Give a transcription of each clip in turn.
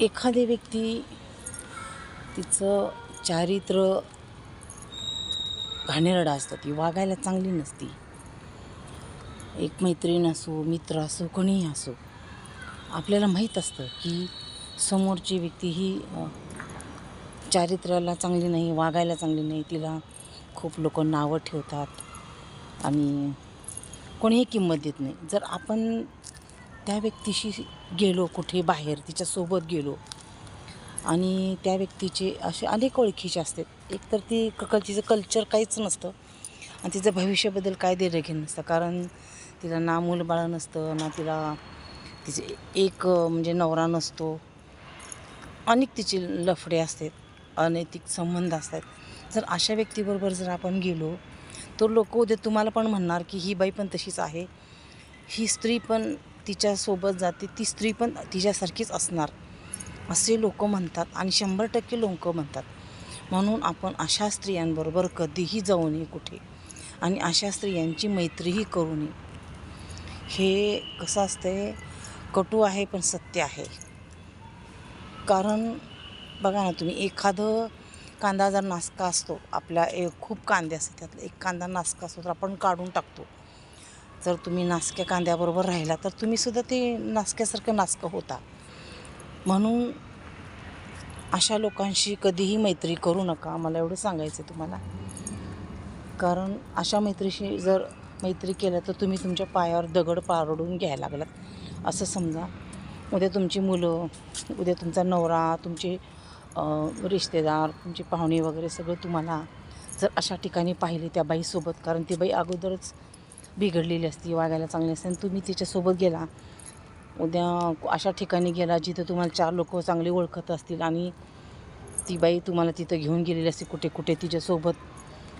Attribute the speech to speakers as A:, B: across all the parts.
A: एखादी व्यक्ती तिचं चारित्र्य घाणेरडं असतं ती वागायला चांगली नसती. एक मैत्रीण असो मित्र असो कोणीही असो आपल्याला माहीत असतं की समोरची व्यक्ती ही चारित्र्याला चांगली नाही वागायला चांगली नाही तिला खूप लोक नावं ठेवतात आणि कोणीही किंमत देत नाही. जर आपण त्या व्यक्तीशी गेलो कुठे बाहेर तिच्यासोबत गेलो. आणि त्या व्यक्तीचे असे अनेक ओळखीचे असतात. एक तर ती क तिचं कल्चर काहीच नसतं. आणि तिचं भविष्याबद्दल काय देणं घेणं नसतं. कारण तिला ना मूलबाळ नसतं ना तिला तिचे एक म्हणजे नवरा नसतो. अनेक तिचे लफडे असतात अनैतिक संबंध असतात. जर अशा व्यक्तीबरोबर जर आपण गेलो तर लोक उद्या तुम्हाला पण म्हणणार की ही बाई पण तशीच आहे. ही स्त्री पण तिच्यासोबत जाते ती स्त्री पण तिच्यासारखीच असणार. असे लोक म्हणतात आणि शंभर टक्के लोक म्हणतात. म्हणून आपण अशा स्त्रियांबरोबर कधीही जाऊ नये कुठे. आणि अशा स्त्रियांची मैत्रीही करू नये. हे कसं असतंय कटू आहे पण सत्य आहे. कारण बघा ना तुम्ही एखादं कांदा जर नासका असतो आपल्या एक खूप कांदे असतात त्यातला एक कांदा नासका असतो तर आपण काढून टाकतो. जर तुम्ही नासक्या कांद्याबरोबर राहिला तर तुम्हीसुद्धा ते नासक्यासारखं नासकं होता. म्हणून अशा लोकांशी कधीही मैत्री करू नका मला एवढं सांगायचं आहे तुम्हाला. कारण अशा मैत्रीशी जर मैत्री केलं तर तुम्ही तुमच्या पायावर दगड पारडून घ्यायला लागलात. असं समजा उद्या तुमची मुलं उद्या तुमचा नवरा तुमचे रिश्तेदार तुमचे पाहुणे वगैरे सगळं तुम्हाला जर अशा ठिकाणी पाहिले त्या बाईसोबत कारण ती बाई अगोदरच बिघडलेली असती वागायला चांगली असते. आणि तुम्ही तिच्यासोबत गेला. उद्या अशा ठिकाणी गेला जिथं तुम्हाला चार लोक चांगले ओळखत असतील आणि ती बाई तुम्हाला तिथं घेऊन गेलेली असते कुठे कुठे तिच्यासोबत.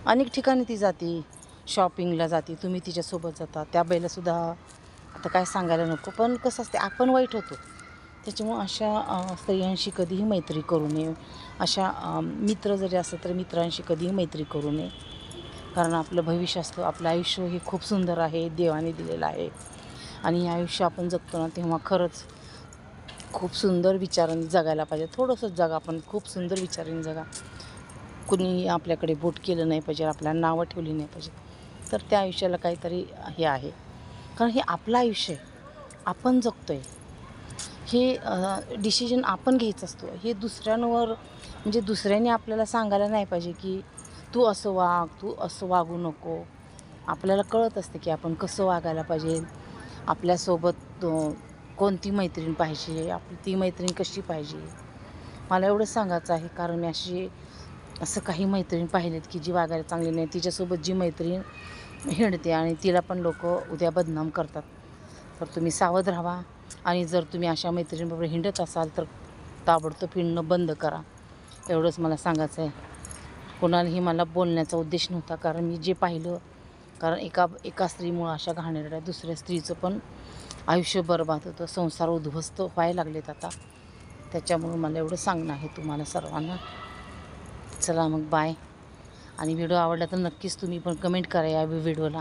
A: अनेक ठिकाणी ती जाते. शॉपिंगला जाते. तुम्ही तिच्यासोबत जाता. त्या बाईलासुद्धा आता काय सांगायला नको. पण कसं असते आपण वाईट होतो. त्याच्यामुळं अशा स्त्रियांशी कधीही मैत्री करू नये. अशा मित्र जरी असलं तर मित्रांशी कधीही मैत्री करू नये. कारण आपलं भविष्य असतं आपलं आयुष्य हे खूप सुंदर आहे देवाने दिलेलं आहे. आणि हे आयुष्य आपण जगतो ना तेव्हा खरंच खूप सुंदर विचारांनी जगायला पाहिजे. थोडंसं जगा पण खूप सुंदर विचारांनी जगा. कुणी आपल्याकडे बोट केलं नाही पाहिजे आपल्याला नावं ठेवली नाही पाहिजे. तर त्या आयुष्याला काहीतरी हे आहे. कारण हे आपलं आयुष्य आहे. आपण जगतो आहे हे डिसिजन आपण घ्यायचं असतो. हे दुसऱ्यांवर म्हणजे दुसऱ्याने आपल्याला सांगायला नाही पाहिजे की तू असं वाग तू असं वागू नको. आपल्याला कळत असते की आपण कसं वागायला पाहिजे. आपल्यासोबत कोणती मैत्रीण पाहिजे? आपली ती मैत्रीण कशी पाहिजे? मला एवढंच सांगायचं आहे. कारण मी अशी असं काही मैत्रीण पाहिलेत की जी वागायला चांगली नाही. तिच्यासोबत जी मैत्रीण हिंडते आणि तिला पण लोक उद्या बदनाम करतात. तर तुम्ही सावध राहा आणि जर तुम्ही अशा मैत्रिणीबरोबर हिंडत असाल तर ताबडतोब हिंडणं बंद करा. एवढंच मला सांगायचं आहे. कोणालाही मला बोलण्याचा उद्देश नव्हता. कारण मी जे पाहिलं कारण एका एका स्त्रीमुळं अशा घाणेरड्या दुसऱ्या स्त्रीचं पण आयुष्य बरबाद होतं. संसार उद्ध्वस्त व्हायला लागलेत आता. त्याच्यामुळं मला एवढं सांगणं आहे तुम्हाला सर्वांना. चला मग बाय आणि व्हिडिओ आवडला तर नक्कीच तुम्ही पण कमेंट करा या व्हिडिओला.